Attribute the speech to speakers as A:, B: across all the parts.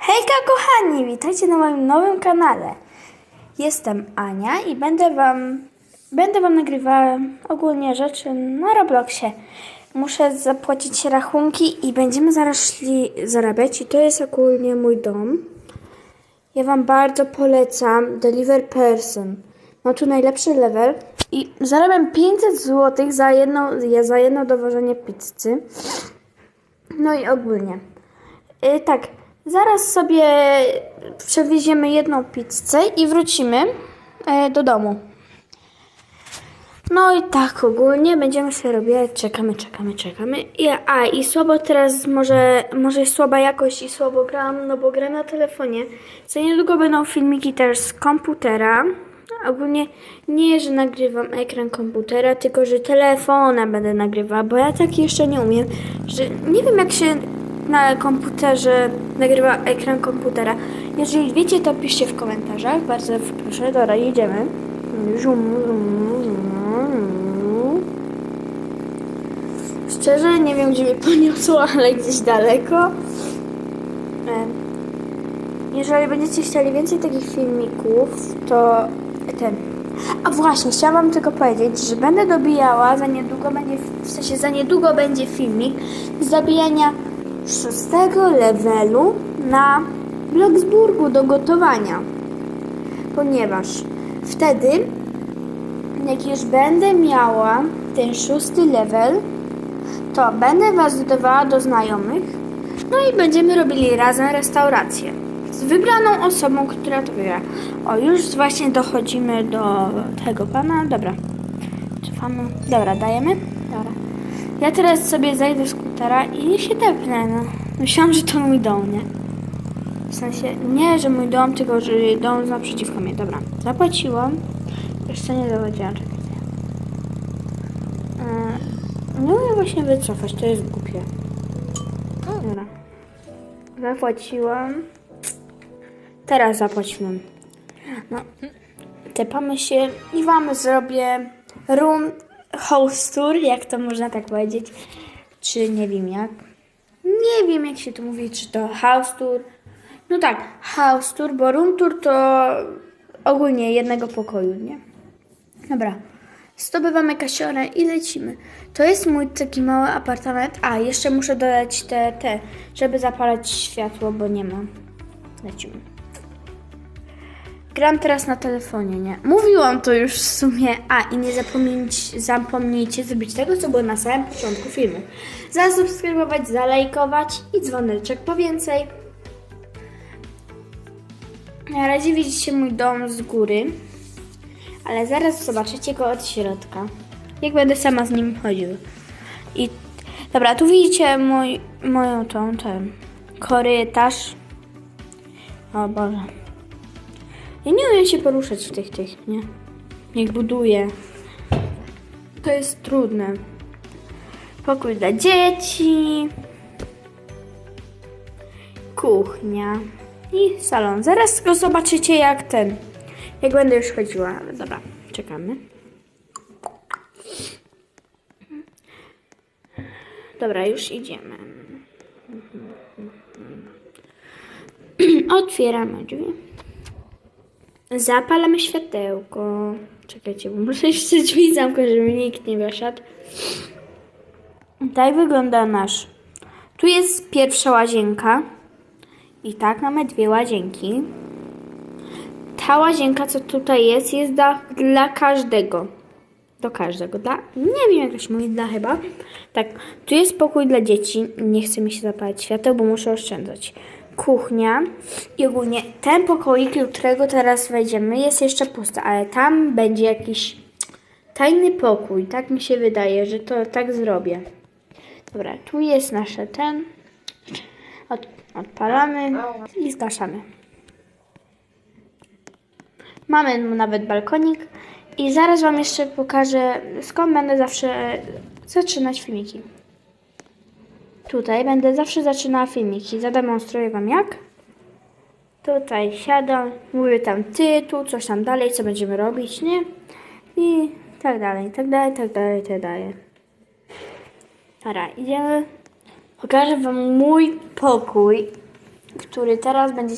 A: Hejka kochani, witajcie na moim nowym kanale. Jestem Ania i będę wam, będę wam nagrywała ogólnie rzeczy na Robloxie. Muszę zapłacić rachunki i będziemy zaraz szli zarabiać i to jest ogólnie mój dom. Ja wam bardzo polecam Deliver Person. Mam tu najlepszy level i zarabiam 500 zł za jedno, za jedno dowożenie pizzy. No i ogólnie. Y, tak, zaraz sobie przewieziemy jedną pizzę i wrócimy y, do domu. No i tak ogólnie będziemy sobie robić, czekamy, czekamy, czekamy. I, a i słabo teraz, może, może słaba jakość i słabo gram, no bo gram na telefonie. Za niedługo będą filmiki też z komputera. Ogólnie nie, że nagrywam ekran komputera, tylko że telefonem będę nagrywała, bo ja tak jeszcze nie umiem, że nie wiem jak się na komputerze nagrywa ekran komputera. Jeżeli wiecie, to piszcie w komentarzach. Bardzo proszę. Dobra, jedziemy. Szczerze, nie wiem, gdzie mnie poniosło, ale gdzieś daleko. E, Jeżeli będziecie chcieli więcej takich filmików, to ten. A właśnie, chciałam tylko powiedzieć, że będę dobijała, za niedługo będzie, w sensie za niedługo będzie filmik z dobijania szóstego levelu na Bloksburgu do gotowania. Ponieważ wtedy, jak już będę miała ten szósty level, to będę Was dodawała do znajomych, no i będziemy robili razem restaurację. Z wybraną osobą, która to wygra. O, już właśnie dochodzimy do tego pana. Dobra. Cofamy. Dobra, dajemy? Ja teraz sobie zajdę skutera i się tepnę, no. Myślałam, że to mój dom, nie? W sensie, nie, że mój dom, tylko że dom naprzeciwko mnie. Dobra, zapłaciłam. Jeszcze nie zapłaciłam, czekajcie. Yy, nie umiem właśnie wycofać, to jest głupie. Dobra. Zapłaciłam. Teraz zapłaciłam. No, tepamy się i wam zrobię room house tour, jak to można tak powiedzieć. Czy nie wiem jak. Nie wiem jak się to mówi, czy to house tour. No tak, house tour, bo room tour to ogólnie jednego pokoju, nie? Dobra. Zdobywamy kasiorę i lecimy. To jest mój taki mały apartament. A, jeszcze muszę dodać te, te, żeby zapalać światło, bo nie mam. Lecimy. Gram teraz na telefonie, nie? Mówiłam to już w sumie. A, i nie zapomnijcie, zapomnijcie zrobić tego, co było na samym początku filmu. Zasubskrybować, zalajkować i dzwoneczek po więcej. Na razie widzicie mój dom z góry, ale zaraz zobaczycie go od środka. Jak będę sama z nim chodził. I dobra, tu widzicie mój, moją tą, ten korytarz. O Boże. Ja nie umiem się poruszać w tych, tych, nie? Jak buduję. To jest trudne. Pokój dla dzieci. Kuchnia. I salon. Zaraz go zobaczycie jak ten. Jak będę już chodziła. Ale dobra, czekamy. Dobra, już idziemy. Otwieramy drzwi. Zapalamy światełko. Czekajcie, bo muszę jeszcze drzwi zamknąć, żeby nikt nie wyszedł. Tak wygląda nasz. Tu jest pierwsza łazienka. I tak mamy dwie łazienki. Ta łazienka, co tutaj jest, jest dla, dla każdego. Do każdego. Dla, nie wiem, jak to się mówi, dla chyba. Tak, tu jest pokój dla dzieci. Nie chce mi się zapalić świateł, bo muszę oszczędzać. Kuchnia i ogólnie ten pokoik, do którego teraz wejdziemy, jest jeszcze pusty, ale tam będzie jakiś tajny pokój. Tak mi się wydaje, że to tak zrobię. Dobra, tu jest nasze ten. Od, odpalamy i zgaszamy. Mamy nawet balkonik i zaraz Wam jeszcze pokażę, skąd będę zawsze zaczynać filmiki. Tutaj będę zawsze zaczynała filmiki. Zademonstruję Wam jak. Tutaj siadam, mówię tam tytuł, coś tam dalej, co będziemy robić, nie? I tak dalej, tak dalej, tak dalej, tak dalej. Dobra, idziemy. Pokażę Wam mój pokój. który teraz będzie.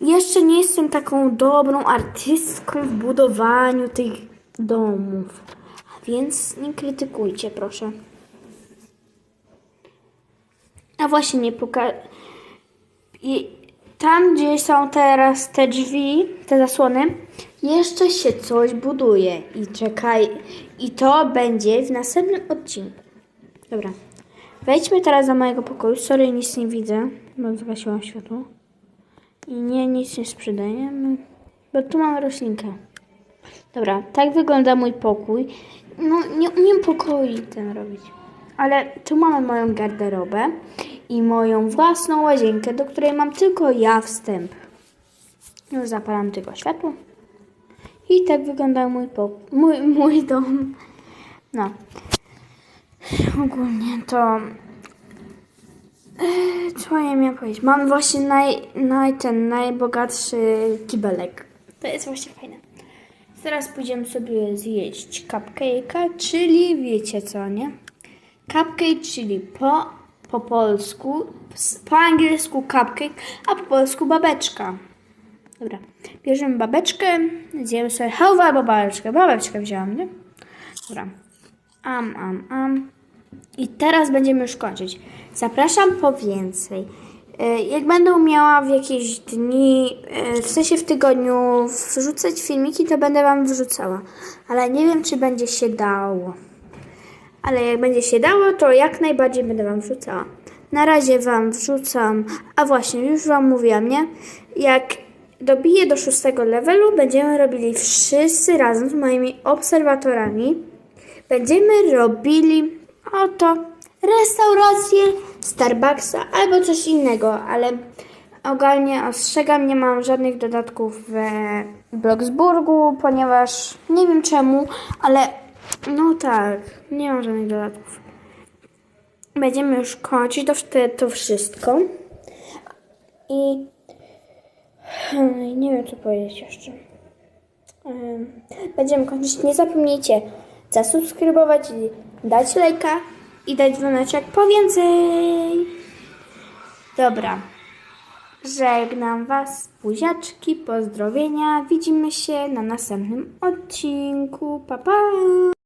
A: Jeszcze nie jestem taką dobrą artystką w budowaniu tych domów. Więc nie krytykujcie, proszę. A właśnie nie puka. I tam, gdzie są teraz te drzwi, te zasłony, jeszcze się coś buduje. I czekaj, i to będzie w następnym odcinku. Dobra. Wejdźmy teraz do mojego pokoju. Sorry, nic nie widzę, bo zgasiłam światło. I nie, nic nie sprzedajemy, bo tu mamy roślinkę. Dobra, tak wygląda mój pokój. No, nie umiem pokoi ten robić. Ale tu mamy moją garderobę i moją własną łazienkę, do której mam tylko ja wstęp. Już zapalam tylko światło. I tak wygląda mój, pokój, mój, mój dom. No. Ogólnie to... Eee, Co ja miałam powiedzieć? Mam właśnie naj, naj, ten najbogatszy kibelek. To jest właśnie fajne. Teraz pójdziemy sobie zjeść cupcake'a, czyli wiecie co, nie? Cupcake, czyli po, po polsku, po angielsku cupcake, a po polsku babeczka. Dobra, bierzemy babeczkę, zjemy sobie hałwa albo babeczkę. Babeczkę wzięłam, nie? Dobra. Am, am, am. I teraz będziemy już kończyć. Zapraszam po więcej. E, Jak będę miała w jakieś dni, e, w sensie w tygodniu wrzucać filmiki, to będę Wam wrzucała. Ale nie wiem, czy będzie się dało. Ale jak będzie się dało, to jak najbardziej będę Wam wrzucała. Na razie Wam wrzucam, a właśnie, już Wam mówiłam, nie? Jak dobiję do szóstego levelu, będziemy robili wszyscy razem z moimi obserwatorami. Będziemy robili oto restaurację Starbucksa albo coś innego, ale ogólnie ostrzegam, nie mam żadnych dodatków w Bloksburgu, ponieważ nie wiem czemu, ale no tak, nie mam żadnych dodatków. Będziemy już kończyć to, to wszystko. I hmm, nie wiem co powiedzieć jeszcze. Em, Będziemy kończyć. Nie zapomnijcie zasubskrybować, dać lajka i dać dzwoneczek po więcej. Dobra. Żegnam Was, buziaczki, pozdrowienia. Widzimy się na następnym odcinku. Pa, pa!